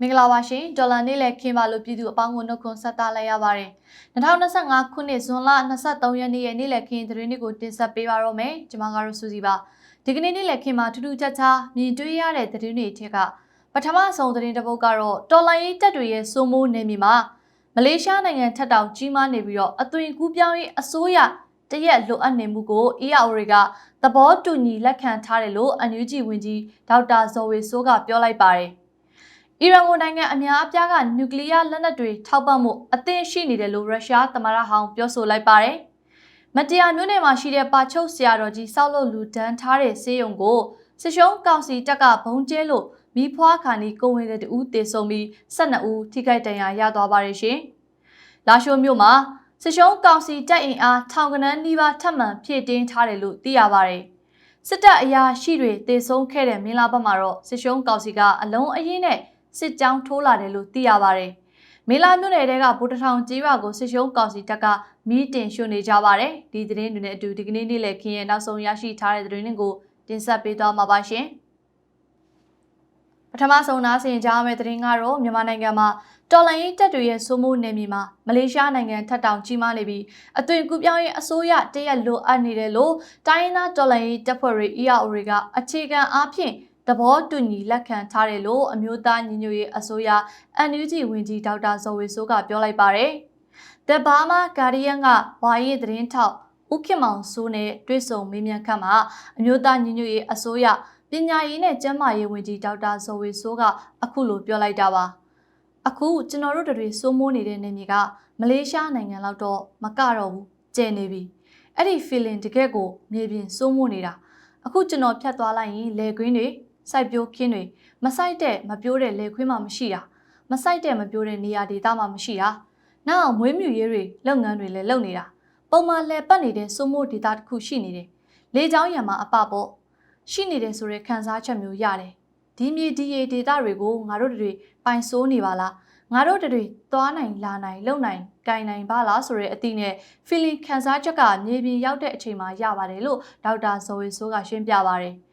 မင်္ဂလာပါရှင်ဒေါ်လာနေ့လည်းခင်းပါလို့ပြည်သူအပေါင်းကိုနှုတ်ခွန်းဆက်သလိုက်ရပါတယ်2025ခုနှစ်ဇွန်လ23ရက်နေ့ရဲ့နေ့လည်းခင်းသတင်းတွေကိုတင်ဆက်ပေးပါတော့မယ်ကျွန်မကတော့စူစီပါဒီကနေ့နေ့လည်းခင်းမှာထူးထူးခြားခြားမြင်တွေ့ရတဲ့သတင်းတွေထက်ကပထမဆုံးသတင်းတစ်ပုဒ်ကတော့တော်လိုင်းရေးတပ်တွေရဲ့စိုးမိုးနေမြေမှာမလေးရှားနိုင်ငံထက်တောင်ကြီးမားနေပြီးတော့အသွင်ကူးပြောင်းရေးအစိုးရတရက်လိုအပ်နေမှုကို EAO တွေကသဘောတူညီလက်ခံထားတယ်လို့ NUG ဝန်ကြီးဒေါက်တာဇော်ဝေစိုးကပြောလိုက်ပါတယ်။ အီရန်ကိုနိုင်ငံအများအပြားကနျူကလ িয়ার လက်နက်တွေထောက်ပံ့မှုအသင့်ရှိနေတယ်လို့ရုရှားသမ္မတဟောင်းပြောဆိုလိုက်ပါတယ်။မတရားမျိုးနယ်မှာရှိတဲ့ပါချုပ်ဆရာတော်ကြီးစောက်လို့လူဒန်းထားတဲ့ဆေးရုံကိုစစ်ရှုံးကောင်စီတပ်ကဘုံကျဲလို့မိဖွားခါနီကိုဝင်တဲ့တူတေဆုံးပြီး12ဦးထိခိုက်ဒဏ်ရာရသွားပါတယ်ရှင်။လာရှိုမြို့မှာစစ်ရှုံးကောင်စီတပ်အင်အားထောင်ကနန်းနီးပါးထပ်မံဖြည့်တင်းထားတယ်လို့သိရပါတယ်။စစ်တပ်အရာရှိတွေတေဆုံးခဲ့တဲ့မင်းလာဘက်မှာတော့စစ်ရှုံးကောင်စီကအလုံးအရင်နဲ့ စစ်ကြောင်းထိုးလာတယ်လို့သိရပါတယ်။မင်းလာမြို့နယ်တဲကဗိုလ်တထောင်ကြီးရွာကိုစစ်ရှုံးကောင်စီတပ်ကမီးတင်ရွှေ့နေကြပါတယ်။ဒီသတင်းတွေနဲ့အတူဒီကနေ့နေ့လည်ခင်းရဲ့နောက်ဆုံးရရှိထားတဲ့သတင်းတွေကိုတင်ဆက်ပေးသွားမှာပါရှင်။ပထမဆုံးနားဆင်ကြမယ့်သတင်းကတော့မြန်မာနိုင်ငံမှာတော်လိုင်းရေးတပ်တွေရဲ့စိုးမိုးနေမြေမှာမလေးရှားနိုင်ငံထပ်တောင်ကြီးမားနေပြီးအသွင်ကူပြောင်းရေးအစိုးရတရက်လိုအပ်နေတယ်လို့တိုင်းရင်းသားတော်လိုင်းရေးတပ်ဖွဲ့တွေ EAO တွေကအခြေခံအားဖြင့် သဘောတူညီလက်ခံထားတယ်လို့အမျိုးသားညီညွတ်ရေးအစိုးရ NUG ဝန်ကြီးဒေါက်တာဇော်ဝေစိုးကပြောလိုက်ပါတယ်။ The Burma Guardian ကဝါရေးသတင်းထောက်ဦးခင်မောင်စိုးနဲ့တွေ့ဆုံမေးမြန်းခန့်မှာအမျိုးသားညီညွတ်ရေးအစိုးရပညာရေးနဲ့ကျန်းမာရေးဝန်ကြီးဒေါက်တာဇော်ဝေစိုးကအခုလိုပြောလိုက်တာပါအခုကျွန်တော်တို့တွေစိုးမိုးနေတဲ့နေမြေကမလေးရှားနိုင်ငံလောက်တော့မကတော့ဘူးကျဲနေပြီအဲ့ဒီ feeling တကယ့်ကိုမြေပြင်စိုးမိုးနေတာအခုကျွန်တော်ဖြတ်သွားလိုက်ရင်လေကွင်းတွေ စိုက်ပျိုးခင်းတွေမစိုက်တဲ့မပြိုးတဲ့လေခွင်းမှမရှိတာမစိုက်တဲ့မပြိုးတဲ့နေရာဒေသမှမရှိတာနောက်မွေးမြူရေးတွေလုပ်ငန်းတွေလည်းလုပ်နေတာပုံမှန်လှည့်ပတ်နေတဲ့စိုးမိုးဒေသတစ်ခုရှိနေတယ်လေချောင်းရံမှာအပပေါ့ရှိနေတယ်ဆိုတဲ့ခံစားချက်မျိုးရတယ်ဒီမြေဒီရေဒေတာတွေကိုငါတို့တွေပိုင်ဆိုးနေပါလားငါတို့တွေသွားနိုင်လာနိုင်လုံနိုင်ကြင်နိုင်ပါလားဆိုတဲ့အသည့်နဲ့ feeling ခံစားချက်ကမြေပြင်ရောက်တဲ့အချိန်မှာရပါတယ်လို့ဒေါက်တာဇော်ဝေဆိုးကရှင်းပြပါတယ်မ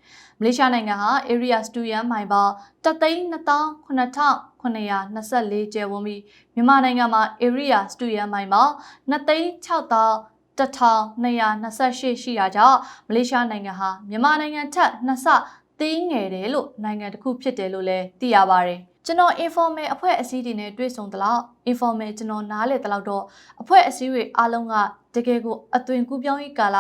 လေးရှားနိုင်ငံဟာ area 2ရန်မိုင်ပေါင်း3,2924ကျယ်ဝန်းပြီးမြန်မာနိုင်ငံမှာ area 2ရန်မိုင်ပေါင်း2,600 1228ရှိတာကြောင့်မလေးရှားနိုင်ငံဟာမြန်မာနိုင်ငံထက်နှစ်ဆသေးငယ်တယ်လို့နိုင်ငံတစ်ခုဖြစ်တယ်လို့လည်းသိရပါတယ်။ကျွန်တော် informal အဖွဲ့အစည်းတွေနဲ့တွေ့ဆုံသလောက် informal ကျွန်တော်နားလည်သလောက်တော့အဖွဲ့အစည်းတွေအားလုံးကတကယ်ကိုအသွင်ကူးပြောင်းရေးကာလ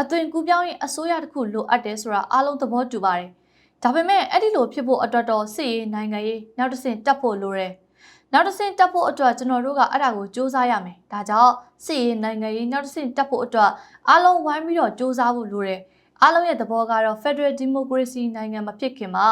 အသွင်ကူးပြောင်းရေးအစိုးရတစ်ခုလိုအပ်တယ်ဆိုတာအားလုံးသဘောတူပါတယ်။ဒါပေမဲ့အဲ့ဒီလိုဖြစ်ဖို့အတွက်တော့စစ်ရေးနိုင်ငံရေးနောက်တစ်ဆင့်တက်ဖို့လိုတယ်။နောက်တစ်ဆင့်တက်ဖို့အတွက်ကျွန်တော်တို့ကအဲ့ဒါကိုစူးစမ်းရမယ်။ဒါကြောင့်စစ်ရေးနိုင်ငံရေးနောက်တစ်ဆင့်တက်ဖို့အတွက်အားလုံးဝိုင်းပြီးတော့စူးစမ်းဖို့လိုတယ်။အားလုံးရဲ့သဘောကတော့ Federal Democracy နိုင်ငံမဖြစ်ခင်မှာ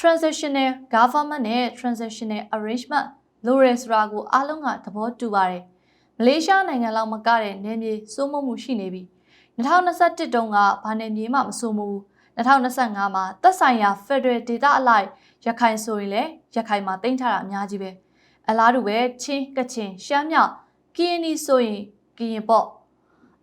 transitional government နဲ့ transitional arrangement လိုရဆိုတာကိုအားလုံးကသဘောတူပါတယ်။မလေးရှားနိုင်ငံလောက်မကတဲ့နယ်မြေစိုးမိုးမှုရှိနေပြီ။ 2021တုန်းကဘာနယ်မြေမှမစိုးမိုးဘူး။2025မှာသက်ဆိုင်ရာ Federal Data အလိုက်ရခိုင်ဆိုရင်လည်းရခိုင်မှာတင်ထားတာအများကြီးပဲ။အလားတူပဲချင်းကချင်ရှမ်းမြောက်ကရင်နီဆိုရင်ကရင်ပေါ့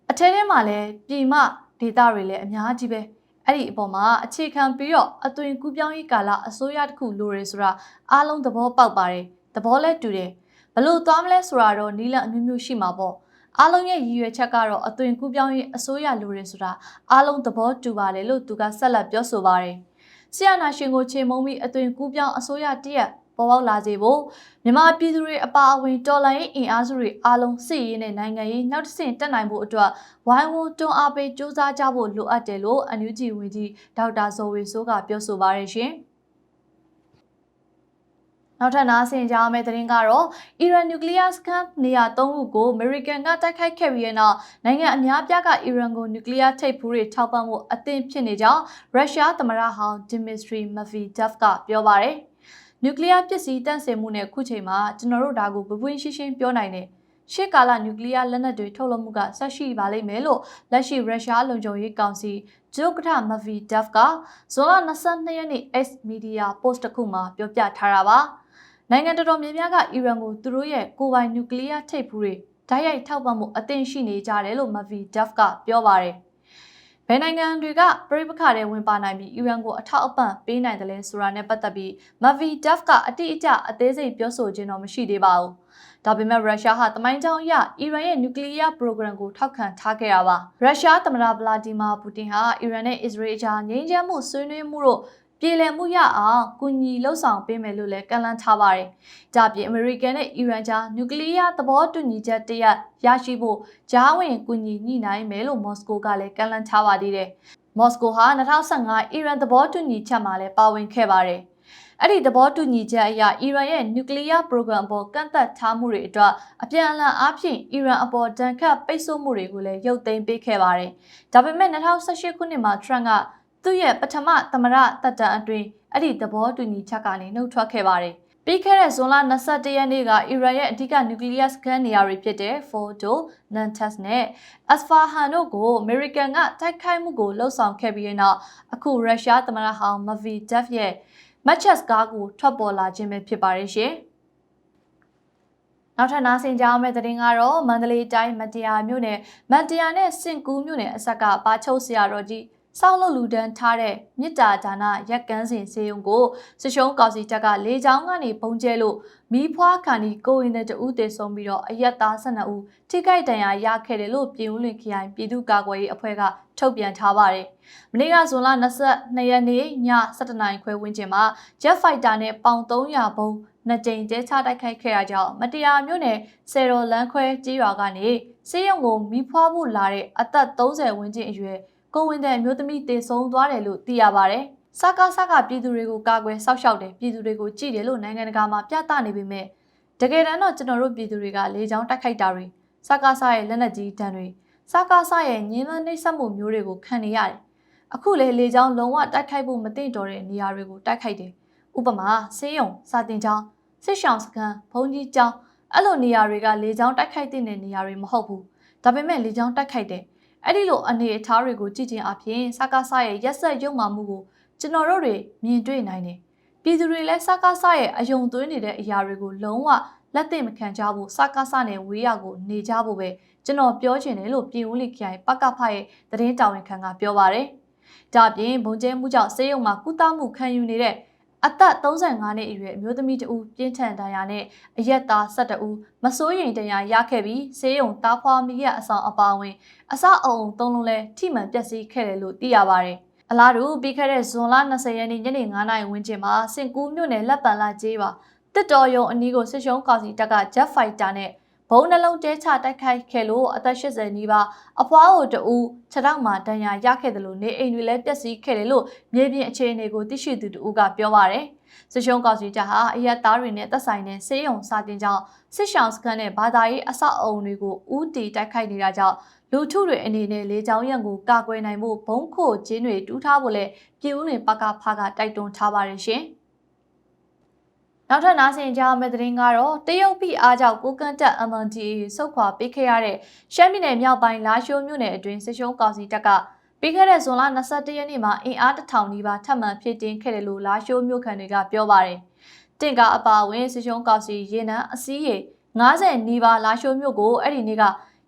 အထဲထဲမှာလည်းပြည်မဒေသတွေလည်းအများကြီးပဲအဲ့ဒီအပေါ်မှာအခြေခံပြီးတော့အသွင်ကူးပြောင်းရေးကာလအစိုးရတစ်ခုလိုရဲဆိုတာအားလုံးသဘောပေါက်ပါတယ်သဘောလည်းတူတယ်ဘလို့သွားမလဲဆိုတာတော့နီးလန့်အမျိုးမျိုးရှိမှာပေါ့ အားလုံးရဲ့ရည်ရွယ်ချက်ကတော့အသွင်ကူးပြောင်းရေးအစိုးရလိုရဲဆိုတာအားလုံးသဘောတူပါတယ်လို့သူကဆက်လက်ပြောဆိုပါတယ်ဆရာနာရှင်ကိုချေမုံပြီးအသွင်ကူးပြောင်းအစိုးရတရက်ပေါ်ပေါက်လာစေဖို့မြန်မာပြည်သူတွေအပါအဝင်တော်လှန်ရေးအင်အားစုတွေအားလုံးစစ်ရေးနဲ့နိုင်ငံရေးနောက်တစ်ဆင့်တက်နိုင်ဖို့အတွက်ဝိုင်းဝန်းတွန်းအားပေးစ조사ကြဖို့လိုအပ်တယ်လို့အန်ယူဂျီဝန်ကြီးဒေါက်တာဇော်ဝေဆိုးကပြောဆိုပါရရှင် နောက်ထပ်နားဆင်ကြမယ့်သတင်းကတော့အီရန်နျူကလ িয়ার စကန်နေရာ၃ခုကိုအမေရိကန်ကတိုက်ခိုက်ခဲ့ပြီးတဲ့နောက်နိုင်ငံအများပြားကအီရန်ကိုနျူကလ িয়ার ထိပ်ဖူးတွေထောက်ပံ့မှုအသင့်ဖြစ်နေကြောင်းရုရှားသမ္မတဟောင်းဒီမစ်ထရီမဗီဒက်ဖ်ကပြောပါရယ်နျူကလ িয়ার ပစ္စည်းတန့်စင်မှုနဲ့ခုချိန်မှာကျွန်တော်တို့ဒါကိုပပွင့်ရှင်းရှင်းပြောနိုင်တယ်ရှေ့ကာလနျူကလ িয়ার လက်နက်တွေထုတ်လုပ်မှုကဆက်ရှိပါလိမ့်မယ်လို့လက်ရှိရုရှားလုံခြုံရေးကောင်စီဂျိုကထမဗီဒက်ဖ်ကဇွန်လ22ရက်နေ့ X Media Post တစ်ခုမှာပြောပြထားတာပါ နိုင်ငံတော်တော်များများကအီရန်ကိုသူတို့ရဲ့ကိုယ်ပိုင်နျူကလ িয়ারထိပ်ဖူးတွေဓာတ်ရိုက်ထောက်ပံ့မှုအသင့်ရှိနေကြတယ်လို့မဗီဒက်ဖ်ကပြောပါတယ်န ဘယ်နိုင်ငံတွေကပြည်ပခါတဲ့ဝင်ပါနိုင်ပြီးအီရန်ကိုအထောက်အပံ့ပေးနိုင်တယ်လဲဆိုတာနဲ့ပတ်သက်ပြီး Mavi Daf ကအတိအကျအသေးစိတ်ပြောဆိုခြင်းတော့မရှိသေးပါဘူး။ဒါပေမဲ့ရုရှားဟာတမိုင်းကြောင်းအရအီရန်ရဲ့နျူကလ িয়ার ပရိုဂရမ်ကိုထောက်ခံထားခဲ့တာပါ။ရုရှားသမ္မတဗလာဒီမာပူတင်ဟာအီရန်နဲ့အစ္စရေးအကြားငြိမ်းချမ်းမှုဆွေးနွေးမှုတို့ ပြည်လည်မှုရအောင်ကူညီလှုပ်ဆောင်ပေးမယ်လို့လည်းကန့်လန့်ထားပါတယ်။ဒါပြင်အမေရိကန်နဲ့အီရန်ကြားနျူကလ িয়ার သဘောတူညီချက်တရက်ရရှိဖို့ကြားဝင်ကူညီညှိနှိုင်းမယ်လို့မော်စကိုကလည်းကန့်လန့်ထားပါသေးတယ်။မော်စကိုဟာ2015အီရန်သဘောတူညီချက်မှာလည်းပါဝင်ခဲ့ပါတယ်။အဲ့ဒီသဘောတူညီချက်အရအီရန်ရဲ့နျူကလ িয়ার ပရိုဂရမ်ပေါ်ကန့်သက်ထားမှုတွေအတွက်အပြန်အလှန်အားဖြင့်အီရန်အပေါ်ဒဏ်ခတ်ပိတ်ဆို့မှုတွေကိုလည်းရုပ်သိမ်းပေးခဲ့ပါတယ်။ဒါပေမဲ့2018ခုနှစ်မှာထရန့်က သူ့ရဲ့ပထမသမရတပ်တန်းအတွင်းအဲ့ဒီသဘောတူညီချက်ကနေနှုတ်ထွက်ခဲ့ပါတယ်။ပြီးခဲ့တဲ့ဇွန်လ21ရက်နေ့ကအီရန်ရဲ့အဓိကနျူကလ িয়ার စကန်နေရာတွေဖြစ်တဲ့ Fordo, Natanz နဲ့ Isfahan တို့ကိုအမေရိကန်ကတိုက်ခိုက်မှုကိုလှုံ့ဆော်ခဲ့ပြီးတဲ့နောက်အခုရုရှားသမ္မတဟောင်း Medvedev ရဲ့မက်ချက်စကားကိုထွက်ပေါ်လာခြင်းပဲဖြစ်ပါတယ်ရှင်။နောက်ထပ်နားဆင်ကြအောင်မယ့်သတင်းကတော့မန္တလေးတိုင်းမတရားမြို့နယ်မန်တရားနဲ့စင်ကူးမြို့နယ်အဆက်ကပါချုပ်ဆရာတော်ကြီး စောက်လို့လူဒန်းထားတဲ့မြစ်တာဒါနရက်ကန်းစင်စေယုံကိုစရှုံးကောက်စီတက်ကလေချောင်းကနေပုံကျဲလို့မီးဖွားခါနီကိုဝင်တဲ့တဦးတည်ဆုံးပြီးတော့အရက်သား12ဦးထိခိုက်ဒဏ်ရာရခဲ့တယ်လို့ပြည်ဦးလွင်ခရိုင်ပြည်သူ့ကာကွယ်ရေးအဖွဲ့ကထုတ်ပြန်ထားပါတယ်။မနေ့ကဇွန်လ22ရက်နေ့ည7:00နာရီခွဲဝန်းကျင်မှာ Jet Fighter နဲ့ပေါင်300ဘုံနှစ်ကြိမ်ကျဲချတိုက်ခိုက်ခဲ့တာကြောင့်မတရားမျိုးနဲ့ဆယ်တော်လန်းခွဲကြေးရွာကနေစေးရုံကိုမီးဖွားဖို့လာတဲ့အသက်30ဝန်းကျင်အရွယ် ကိုဝင်တဲ့အမျိုးသမီးတေဆုံးသွားတယ်လို့သိရပါတယ်။စကားစကားပြည်သူတွေကိုကာကွယ်စောက်ရှောက်တယ်ပြည်သူတွေကိုကြည်တယ်လို့နိုင်ငံတကာမှာပြသနေပေမဲ့တကယ်တမ်းတော့ကျွန်တော်တို့ပြည်သူတွေကလေကြောင်းတိုက်ခိုက်တာတွေစကားစရဲ့လက်နက်ကြီးတန်းတွေစကားစရဲ့ညင်းနှနှိမ့်ဆက်မှုမျိုးတွေကိုခံနေရတယ်။အခုလေလေကြောင်းလုံးဝတိုက်ခိုက်ဖို့မသင့်တော်တဲ့နေရာတွေကိုတိုက်ခိုက်တယ်။ဥပမာဆေးရုံစာတင်ကျောင်းစစ်ရှောင်းစခန်းဘုံကြီးကျောင်းအဲ့လိုနေရာတွေကလေကြောင်းတိုက်ခိုက်တဲ့နေရာတွေမဟုတ်ဘူး။ဒါပေမဲ့လေကြောင်းတိုက်ခိုက်တယ် အဲ့ဒီလိုအနေအထားတွေကိုကြည့်ခြင်းအပြင်စကားဆရဲ့ရက်ဆက်ရုံမှမှုကိုကျွန်တော်တို့တွေမြင်တွေ့နိုင်တယ်။ပြည်သူတွေလည်းစကားဆရဲ့အယုံသွင်းနေတဲ့အရာတွေကိုလုံးဝလက်သိမခံကြဖို့စကားဆနဲ့ဝေးရကိုနေကြဖို့ပဲကျွန်တော်ပြောချင်တယ်လို့ပြည်ဦးလိခိုင်ပကဖရဲ့သတင်းတာဝန်ခံကပြောပါတယ်။ဒါပြင်ဘုံကျဲမှုကြောင့်စေယုံမှာကုသမှုခံယူနေတဲ့ အသက်35နှစ်အရွယ်အမျိုးသမီးတဦးပြင်းထန်ဒဏ်ရာနဲ့အရက်သား12ဦးမစိုးရိမ်ဒဏ်ရာရခဲ့ပြီးဆေးရုံတားဖွာမိရဲ့အဆောင်အပါအဝင်အစအုံသုံးလုံးလဲထိမှန်ပျက်စီးခဲ့တယ်လို့သိရပါတယ်။အလားတူပြီးခဲ့တဲ့ဇွန်လ20ရက်နေ့ညနေ9:00နာရီဝန်းကျင်မှာစင်ကူးမြို့နယ်လက်ပံလာကျေးပါတစ်တော်ယုံအနီးကိုစစ်ရှုံးကောင်စီတပ်က Jet Fighter နဲ့ ဘုံနှလုံးတဲချတိုက်ခိုက်ခဲ့လို့အသက်80နီးပါးအဖွားကိုတူခြေထောက်မှာဒဏ်ရာရခဲ့တယ်လို့နေအိမ်တွေလည်းပျက်စီးခဲ့တယ်လို့မြေပြင်အခြေအနေကိုသိရှိသူတူကပြောပါရယ်စစ်ရှုံးကောင်စီတပ်ဟာအရက်သားတွေနဲ့သက်ဆိုင်တဲ့ဆေးရုံစာတင်ကြောင်းစစ်ရှောင်းစခန်းနဲ့ဘာသာရေးအဆောက်အအုံတွေကိုဥတီတိုက်ခိုက်နေတာကြောင့်လူထုတွေအနေနဲ့လေကြောင်းရံကိုကာကွယ်နိုင်မှုဘုံခိုကျင်းတွေတူးထားဖို့လဲပြည်ဦးလွင်ပကဖာကတိုက်တွန်းထားပါတယ်ရှင်။ နောက်ထပ်နားဆင်ကြမယ့်သတင်းကတော့တရုတ်ပြည်အားကြောင့်ကိုကန့်တက် MNDA စုခွာပေးခဲ့ရတဲ့ရှမ်းပြည်နယ်မြောက်ပိုင်းလာရှိုးမြို့နယ်အတွင်းစစ်ရှုံးကောင်စီတပ်ကပြီးခဲ့တဲ့ဇွန်လ22ရက်နေ့မှာအင်အားတစ်ထောင်နီးပါးထပ်မံဖြည့်တင်းခဲ့တယ်လို့လာရှိုးမြို့ခံတွေကပြောပါတယ်။တင့်ကားအပါအဝင်စစ်ရှုံးကောင်စီရေနံအစည်းရေ90နီးပါးလာရှိုးမြို့ကိုအဲ့ဒီနေ့က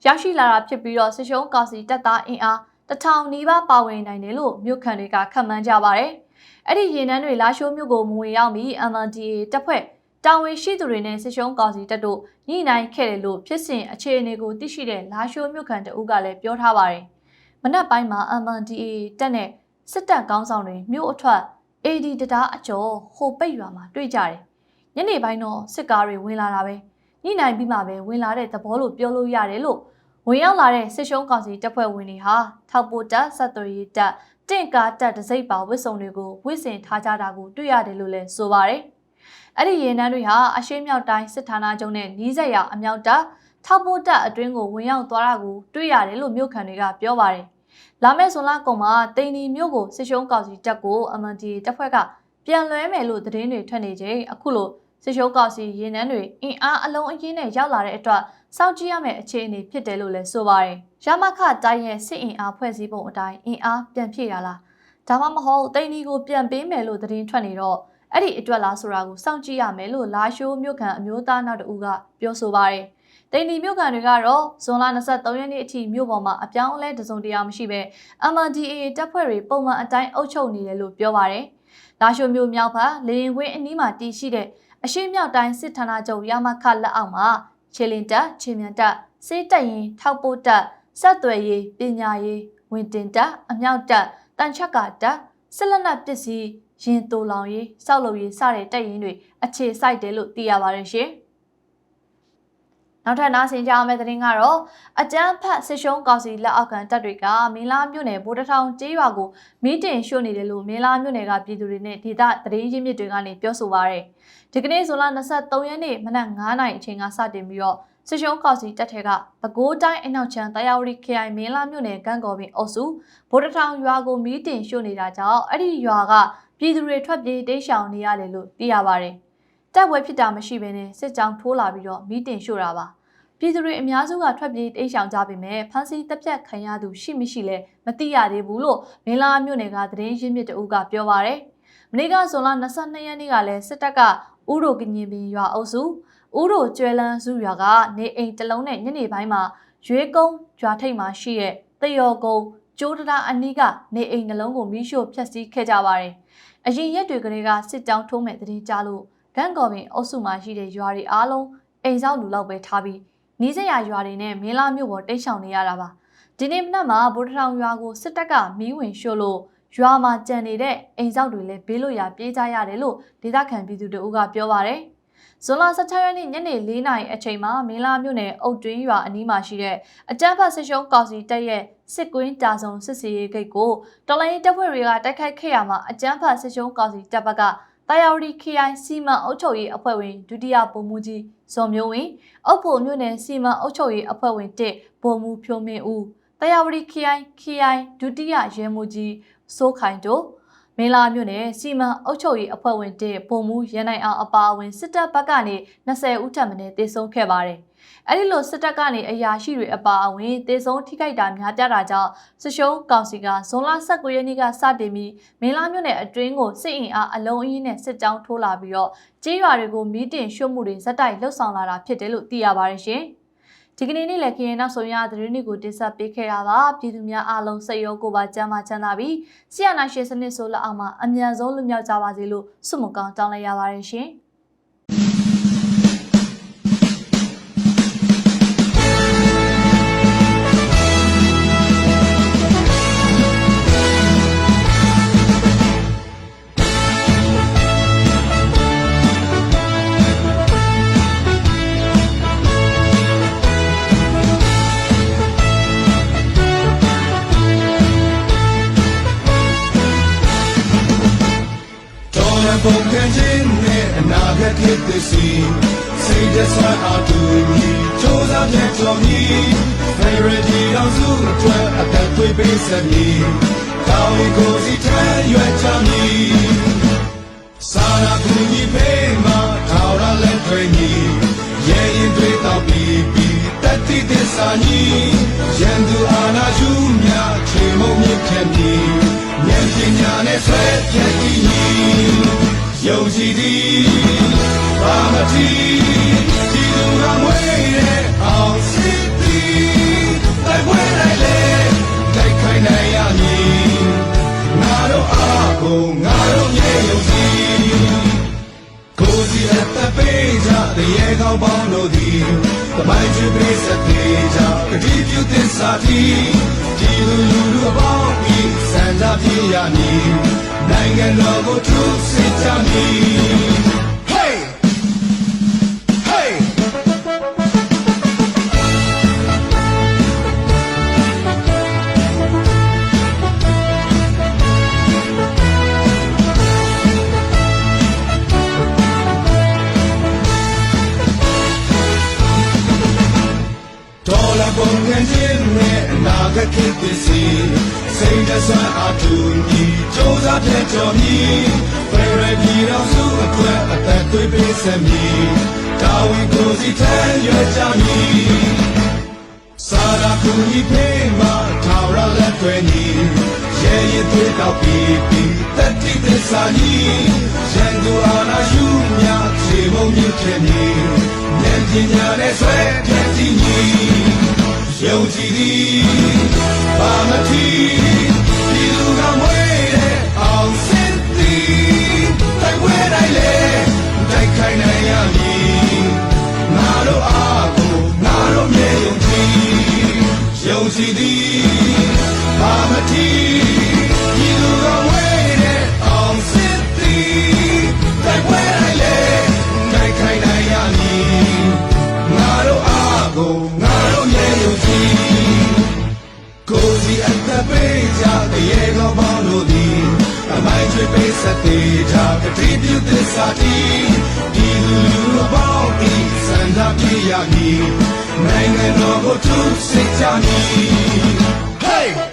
ရရှိလာတာဖြစ်ပြီးတော့စစ်ရှုံးကောင်စီတပ်သားအင်အားတစ်ထောင်နီးပါးပါဝင်နိုင်တယ်လို့မြို့ခံတွေကခန့်မှန်းကြပါတယ်။ အဲ့ဒီရေနန်းတွေလာရှိုးမြို့ကိုမဝင်ရောက်မီ MNDA တပ်ဖွဲ့တာဝန်ရှိသူတွေနဲ့စစ်ရှုံးကောင်စီတပ်တို့ညှိနှိုင်းခဲ့တယ်လို့ဖြစ်စဉ်အခြေအနေကိုသိရှိတဲ့လာရှိုးမြို့ခံတအုပ်ကလည်းပြောထားပါတယ်။မနက်ပိုင်းမှာ MNDA တပ်နဲ့စစ်တပ်ကောင်းဆောင်တွေမြို့အထွက် AD တရားအကျော်ဟိုပိတ်ရွာမှာတွေ့ကြတယ်။ညနေပိုင်းတော့စစ်ကားတွေဝင်လာတာပဲ။ညှိနှိုင်းပြီးမှပဲဝင်လာတဲ့သဘောလို့ပြောလို့ရတယ်လို့ဝင်ရောက်လာတဲ့စစ်ရှုံးကောင်စီတပ်ဖွဲ့ဝင်တွေဟာထောက်ပို့တပ်ဆက်သွယ်ရေးတပ် တင့်ကားတက်တစိမ့်ပါဝစ်စုံတွေကိုဝစ်စင်ထားကြတာကိုတွေ့ရတယ်လို့လည်းဆိုပါတယ်။အဲ့ဒီရေနန်းတွေဟာအရှိမြောက်တိုင်းစစ်ဌာနချုပ်နဲ့နီးစပ်ရာအမြောက်တပ်ထောက်ပို့တပ်အတွင်းကိုဝင်ရောက်သွားတာကိုတွေ့ရတယ်လို့မြို့ခံတွေကပြောပါတယ်။လာမယ့်ဇွန်လကုန်မှာတိန်နီမြို့ကိုစစ်ရှုံးကောက်စီတပ်ကို MND တပ်ဖွဲ့ကပြန်လွှဲမယ်လို့သတင်းတွေထွက်နေချိန်အခုလိုစစ်ရှုံးကောက်စီရေနန်းတွေအင်အားအလုံးအင်းနဲ့ရောက်လာတဲ့အတွက် စောင့်ကြည့်ရမယ့်အခြေအနေဖြစ်တယ်လို့လည်းဆိုပါတယ်။ရမခတိုင်းရဲ့စစ်အင်အားဖွဲ့စည်းပုံအတိုင်းအင်အားပြန်ဖြည့်တာလား။ဒါမှမဟုတ်တိန်ဒီကိုပြန်ပေးမယ်လို့သတင်းထွက်နေတော့အဲ့ဒီအတွက်လားဆိုတာကိုစောင့်ကြည့်ရမယ်လို့လာရှိုးမြို့ခံအမျိုးသားနောက်တဦးကပြောဆိုပါတယ်။တိန်ဒီမြို့ကန်တွေကတော့ဇွန်လ23ရက်နေ့အထိမြို့ပေါ်မှာအပြောင်းအလဲတစုံတရာမရှိဘဲ MNDAA တပ်ဖွဲ့တွေပုံမှန်အတိုင်းအုပ်ချုပ်နေတယ်လို့ပြောပါရယ်။လာရှိုမြို့မြောက်ဘက်လေရင်ခွင်းအနီးမှာတည်ရှိတဲ့အရှိမြောက်တိုင်းစစ်ဌာနချုပ်ရမခလက်အောက်မှာ ခြေလင်တပ်ခြေမြန်တပ်စေးတပ်ရင်ထောက်ပို့တပ်စက်သွယ်ရေးပညာရေးဝင်တင်တပ်အမြောက်တပ်တန်ချက်ကတပ်စစ်လက်နက်ပစ္စည်းရင်တူလောင်ရေးစောက်လုပ်ရေးစတဲ့တပ်ရင်းတွေအခြေစိုက်တယ်လို့သိရပါတယ်ရှင်။ နောက်ထပ်နားဆင်ကြအောင်မယ့်သတင်းကတော့အကြမ်းဖက်စစ်ရှုံးကောင်စီလက်အောက်ခံတပ်တွေကမင်းလာမြို့နယ်ဗိုလ်တထောင်ကျေးရွာကိုမီးတင်ရှို့နေတယ်လို့မင်းလာမြို့နယ်ကပြည်သူတွေနဲ့ဒေသသတင်းရင်းမြစ်တွေကနေပြောဆိုပါရယ်ဒီကနေ့ဇွန်လ23ရက်နေ့မနက်9:00နာရီအချိန်ကစတင်ပြီးတော့စစ်ရှုံးကောင်စီတပ်ထဲကပဲခူးတိုင်းအနောက်ချမ်းတရာဝတီခရိုင်မင်းလာမြို့နယ်ကန့်ကော်ပင်အုပ်စုဗိုလ်တထောင်ရွာကိုမီးတင်ရှို့နေတာကြောင့်အဲ့ဒီရွာကပြည်သူတွေထွက်ပြေးတိမ်းရှောင်နေရတယ်လို့သိရပါရယ် တပ်ပွဲဖြစ်တာမရှိဘဲနဲ့စစ်ကြောင်းထိုးလာပြီးတော့မီးတင်ရှို့တာပါပြည်သူတွေအများစုကထွက်ပြေးတိမ်းရှောင်ကြပေမဲ့ဖမ်းဆီးတပ်ဖြတ်ခံရသူရှိမရှိလဲမသိရသေးဘူးလို့မင်းလာမြို့နယ်ကသတင်းရင်းမြစ်တအုပ်ကပြောပါရယ်မနေ့ကဇွန်လ22ရက်နေ့ကလည်းစစ်တပ်ကဥရိုကညင်ပင်ရွာအုပ်စုဥရိုကျွဲလန်းစုရွာကနေအိမ်တလုံးနဲ့ညနေပိုင်းမှာရွေးကုန်းရွာထိပ်မှာရှိတဲ့တယောကုန်းကျိုးတရာအနီးကနေအိမ်နှလုံးကိုမိရှို့ဖျက်ဆီးခဲ့ကြပါတယ်။အရင်ရက်တွေကလေးကစစ်ကြောင်းထိုးမဲ့တတိကြလို့ ဂန့်ကော်ပင်အုပ်စုမှာရှိတဲ့ရွာတွေအားလုံးအိမ်ဆောက်လူလောက်ပဲထားပြီးနီးစပ်ရာရွာတွေနဲ့မင်းလာမြို့ပေါ်တိတ်ဆောင်နေရတာပါဒီနေ့မနက်မှာဗိုလ်ထောင်ရွာကိုစစ်တပ်ကမီးဝင်ရှို့လို့ရွာမှာကြံနေတဲ့အိမ်ဆောက်တွေလည်းဘေးလို့ရပြေးကြရတယ်လို့ဒေသခံပြည်သူတို့ကပြောပါတယ်ဇွန်လ16ရက်နေ့ညနေ4နာရီအချိန်မှာမင်းလာမြို့နယ်အုတ်တွင်းရွာအနီးမှာရှိတဲ့အကြမ်းဖက်ဆစ်ရှုံးကောင်စီတပ်ရဲ့စစ်ကွင်းတာဆုံစစ်စီရေးဂိတ်ကိုတော်လိုင်းတပ်ဖွဲ့တွေကတိုက်ခိုက်ခဲ့ရမှာအကြမ်းဖက်ဆစ်ရှုံးကောင်စီတပ်ဘက်က တာယာဝတီ KI စီမံအုပ်ချုပ်ရေးအဖွဲ့ဝင်ဒုတိယဗိုလ်မှူးကြီးဇော်မျိုးဝင်းအုပ်ဖို့မြို့နယ်စီမံအုပ်ချုပ်ရေးအဖွဲ့ဝင်1ဗိုလ်မှူးဖြိုးမင်းဦးတာယာဝတီ KI KI ဒုတိယရဲမှူးကြီးစိုးခိုင်တို့ မင်းလာမြို့နယ်စီမံအုပ်ချုပ်ရေးအဖွဲ့ဝင်1ဗိုလ်မှူးရန်နိုင်အောင်အပါအဝင်စစ်တပ်ဘက်ကနေ20ဦးထပ်မံတေဆုံးခဲ့ပါတယ်။အဲ့ဒီလိုစစ်တပ်ကနေအရာရှိတွေအပါအဝင်တေဆုံးထိခိုက်တာများပြားတာကြောင့်စစ်ရှုံးကောင်စီကဇွန်လ19ရက်နေ့ကစတင်ပြီးမင်းလာမြို့နယ်အတွင်းကိုစစ်အင်အားအလုံးအင်းနဲ့စစ်ကြောင်းထိုးလာပြီးတော့ကြေးရွာတွေကိုမီးတင်ရှို့မှုတွေဇက်တိုက်လှုပ်ဆောင်လာတာဖြစ်တယ်လို့သိရပါတယ်ရှင်။ ဒီကနေ့နေ့လည်းခရင်နောက်ဆုံးရသတင်းတွေကိုတင်ဆက်ပေးခဲ့တာပါပြည်သူများအားလုံးစိတ်ရောကိုယ်ပါကြမ်းမှချမ်းသာပြီးဆီယနာရှင်စနစ်ဆိုလက်အောက်မှာအမြန်ဆုံးလွတ်မြောက်ကြပါစေလို့ဆုမကောင်းတောင်းလိုက်ရပါတယ်ရှင်။။ ပုံခံခြင်းနဲ့အနာဂတ်ဖြစ်သည်စီစိတ်တဆွမ်းအားတူညီစူးစမ်းတဲ့တော်မီ Favorite တော်စုအတွက်အသက်သွေးပေးဆက်မည်။ကောင်းကိုစီထမ်းရွက်ချမည်။စာနာကူညီပေးမှာထောက်ရလက်တွေညီရဲ့ရင်တွေတော့ပြီးပြီးတတိသစ္စာညီရန်သူအာနာယူမြချေမုံမြင့်ဖြတ် ကြည်သည်ဘာမတိဒီလူကမွေးတဲ့အောင်စစ်သည်တိုက်ပွဲလိုက်လေတိုက်ခိုင်းနိုင်ရမည်ငါတို့အားကိုငါတို့မြေယုံကြည်ကိုစီအသက်ပေးကြတရေကောင်းပေါင်းတို့သည်တမိုင်းချွေပေးစတဲ့ကြကတိပြုသစ္စာတီဒီလူလူလူအပေါင်းဤစံကြပြရမည် နိုင်ငံတော်ကိုထုစစ်ကြမည် Hey Hey ဒေါ်လာပုံခံခြင်းနဲ့အနာဂတ်ဖြစ်သည်စီ စိတ်နှဆွမ်းအတူညီစူးစမ်းပြတ်ကျော်မြည်ဖရရပြည်တော်စုအတွက်အသက်သွေးပေးဆက်မြည်တာဝန်ကိုယ်စီထမ်းရွက်ကြမည်စာရာကူညီပေးမှာထာဝရလက်တွဲညီရဲရည်သွေးတောက်ပြီးပြီးတတိသစ္စာညီရန်သူအာနာယူမြခြေမုံမြင့်ခဲ့မြည်ဉာဏ်ပညာနဲ့ဆွဲပြည့်ညီ 游息的，把那听。 တရေကောင်းပေါင်းတို့သည်အမိုင်းချွေပိတ်ဆက်သေးကြကတိပြုသစ္စာတီဒီလူလူအပေါင်းဤစန္ဒပြရမည်နိုင်ငံတော်ကိုသူစိတ်ချမည် Hey!